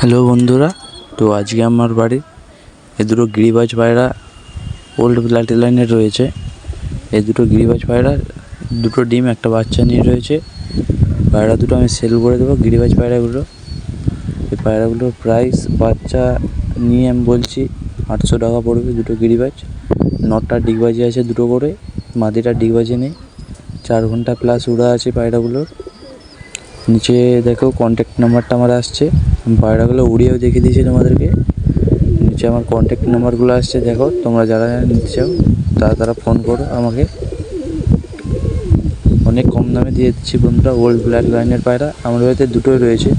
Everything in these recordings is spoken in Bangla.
হ্যালো বন্ধুরা, তো আজকে আমার বাড়ি এ দুটো গিরিবাজ পায়রা ওল্ড ব্লাড লাইনে রয়েছে। এ দুটো গিরিবাজ পায়রা দুটো ডিম, একটা বাচ্চা নিয়ে রয়েছে। পায়রা দুটো আমি সেল করে দেবো গিরিবাজ পায়রাগুলো এই পায়রাগুলোর প্রাইস বাচ্চা নিয়ে আমি বলছি আটশো টাকা পড়বে দুটো গিরিবাজ। নটা ডিগবাজি আছে দুটো করে, মাদিটা ডিগবাজি নেই। চার ঘণ্টা প্লাস উড়া আছে পায়রাগুলোর নিচে দেখো কন্ট্যাক্ট নাম্বারটা আমার আসছে। পায়রাগুলো উড়িয়েও দেখিয়ে দিয়েছি তোমাদেরকে। নিচে আমার কন্ট্যাক্ট নাম্বারগুলো আসছে, দেখো, তোমরা যারা নিতে চাও তারা তারা ফোন করো আমাকে। অনেক কম দামে দিয়ে দিচ্ছি বন্ধুরা ওল্ড ব্ল্যাক লাইনের পায়রা। আমার বাড়িতে দুটোই রয়েছে।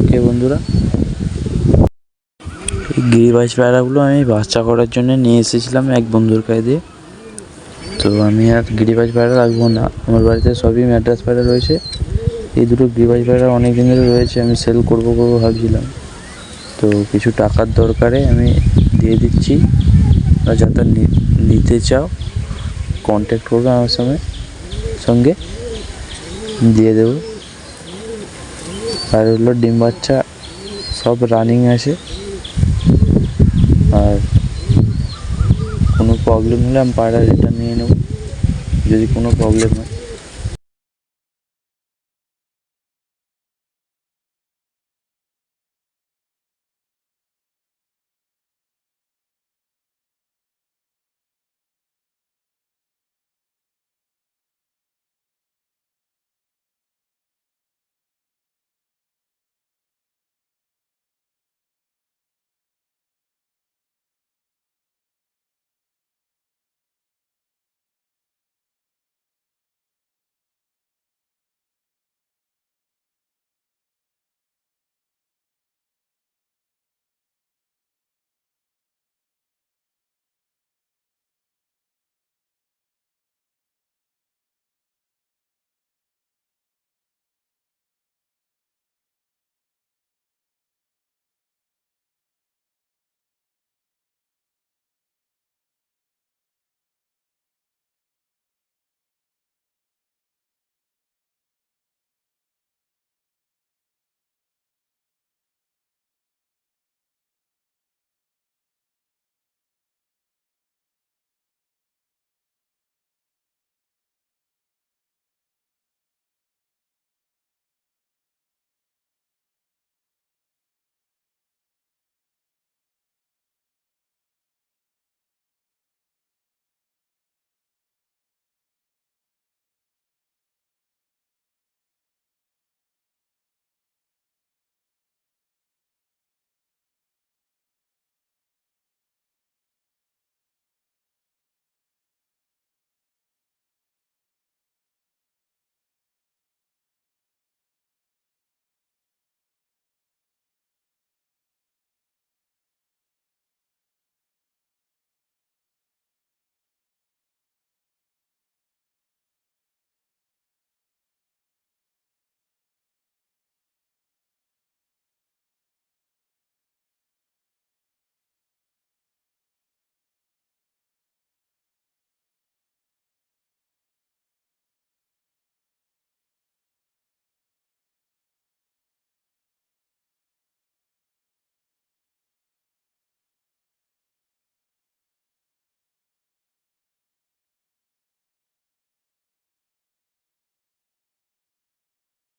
ওকে বন্ধুরা। এই গিরিবাজ পায়রাগুলো আমি বাচ্চা করার জন্য নিয়ে এসেছিলাম এক বন্ধুর কাছে দিয়ে। তো আমি আর গিরিবাজ পায়রা রাখব না। আমার বাড়িতে সবই ম্যাড্রাস পায়রা রয়েছে। এই দুটো পায়রা অনেক দিন ধরে রয়েছে, আমি সেল করব করব ভাবছিলাম। তো কিছু টাকার দরকারে আমি দিয়ে দিচ্ছি। যাতে নিতে চাও কন্ট্যাক্ট করবে আমার সঙ্গে সঙ্গে। দিয়ে দেবো। আর হলো ডিম বাচ্চা, সব রানিং আছে। আর কোনো প্রবলেম হলে আমি পায়রা রিটার্ন নিয়ে নেব। যদি কোনো প্রবলেম হয়।